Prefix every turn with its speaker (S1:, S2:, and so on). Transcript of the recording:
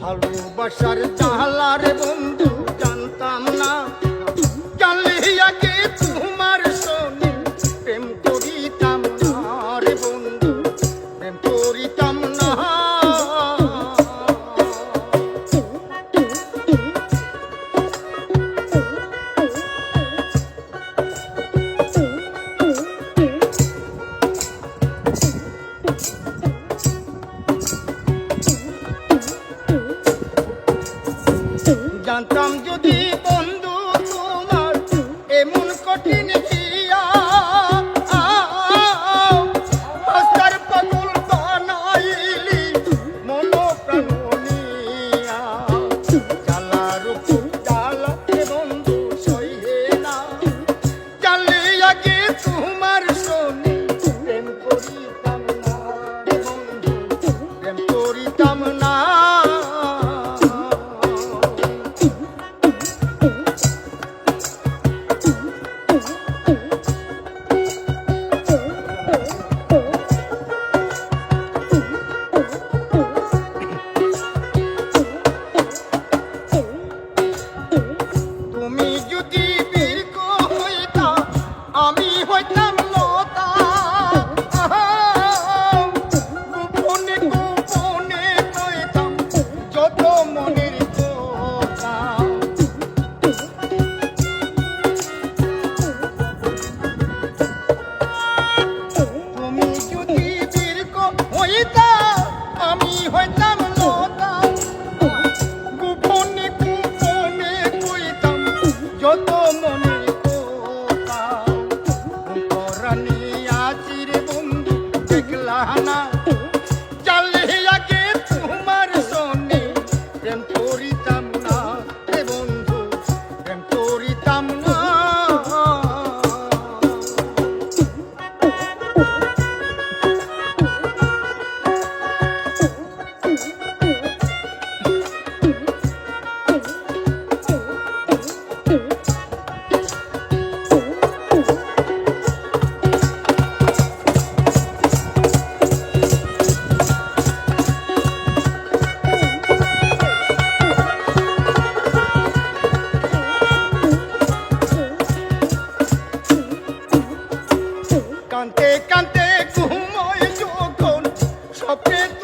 S1: ভালোবাসার জাহালারে বন্ধু। জানতাম যদি যদি দীর্ঘ হইতাম আমি হইতাম লতা। গোপনে গোপনে কইতাম, যত মনে কথা। পরানি আচির বন্ধু, দেখলা না Get